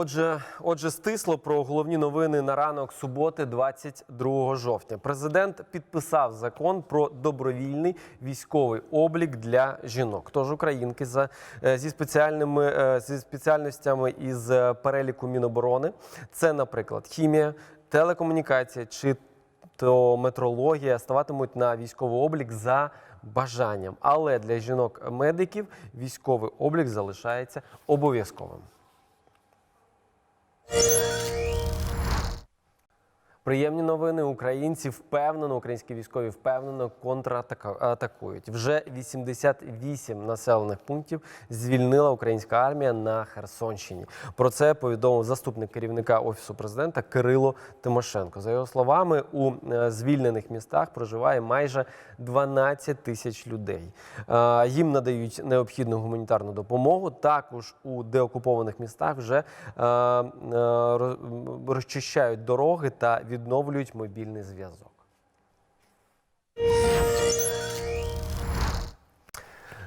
Отже, отже, стисло про головні новини на ранок суботи, 22 жовтня. Президент підписав закон про добровільний військовий облік для жінок. Тож українки за е, зі спеціальними е, зі спеціальностями із е, переліку Міноборони. Це, наприклад, хімія, телекомунікація чи то метрологія ставатимуть на військовий облік за бажанням. Але для жінок-медиків військовий облік залишається обов'язковим. you Приємні новини. Українці впевнено, українські військові впевнено контратакують. Вже 88 населених пунктів звільнила українська армія на Херсонщині. Про це повідомив заступник керівника офісу президента Кирило Тимошенко. За його словами, у е, звільнених містах проживає майже 12 тисяч людей. Е, Їм надають необхідну гуманітарну допомогу. Також у деокупованих містах вже е, роз- розчищають дороги та відновлюють мобільний зв'язок.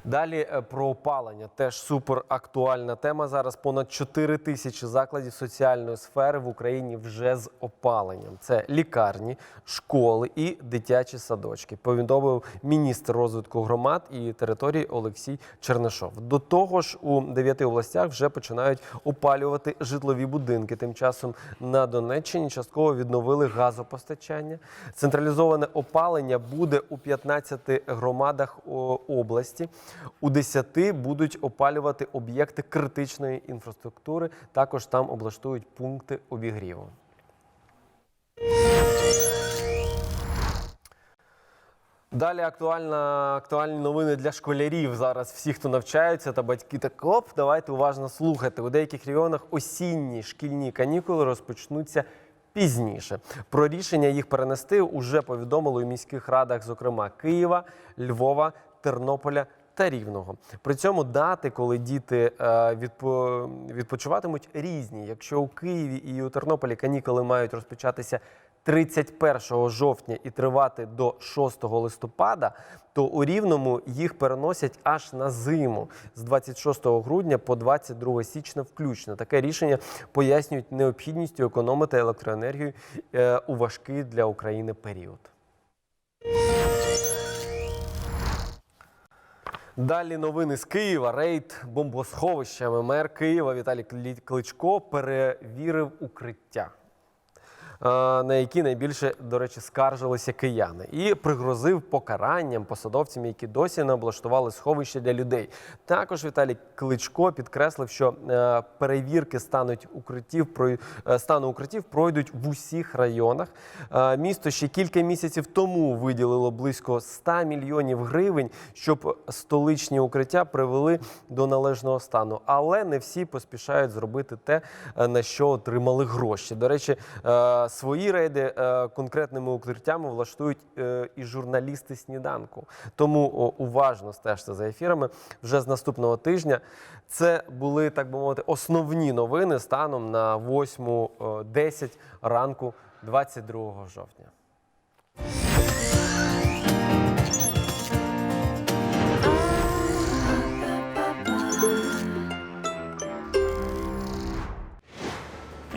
Далі е, про опалення. Теж супер актуальна тема. Зараз понад 4 тисячі закладів соціальної сфери в Україні вже з опаленням. Це лікарні, школи і дитячі садочки. Повідомив міністр розвитку громад і територій Олексій Чернишов. До того ж, у дев'яти областях вже починають опалювати житлові будинки. Тим часом на Донеччині частково відновили газопостачання. Централізоване опалення буде у 15 громадах області. У 10 будуть опалювати об'єкти критичної інфраструктури. Також там облаштують пункти обігріву. Далі актуальна, актуальні новини для школярів. Зараз всі, хто навчаються, та батьки так оп, давайте уважно слухати. У деяких регіонах осінні шкільні канікули розпочнуться пізніше. Про рішення їх перенести уже повідомили у міських радах, зокрема Києва, Львова, Тернополя. Та рівного при цьому дати, коли діти е, відпочиватимуть, різні. Якщо у Києві і у Тернополі канікули мають розпочатися 31 жовтня і тривати до 6 листопада, то у Рівному їх переносять аж на зиму з 26 грудня по 22 січня включно. Таке рішення пояснюють необхідністю економити електроенергію е, у важкий для України період. Далі новини з Києва. Рейд бомбосховищами. Мер Києва Віталій Кличко перевірив укриття. Е, На які найбільше, до речі, скаржилися кияни, і пригрозив покаранням посадовцям, які досі не облаштували сховище для людей. Також Віталій Кличко підкреслив, що е, перевірки стануть укриттів е, стану укриттів пройдуть в усіх районах. Місто ще кілька місяців тому виділило близько 100 мільйонів гривень, щоб столичні укриття привели до належного стану. Але не всі поспішають зробити те, на що отримали гроші. До речі, свої рейди е, конкретними укриттями влаштують е, і журналісти сніданку. Тому уважно стежте за ефірами вже з наступного тижня. Це були так би мовити основні новини станом на 8.10 ранку 22 жовтня.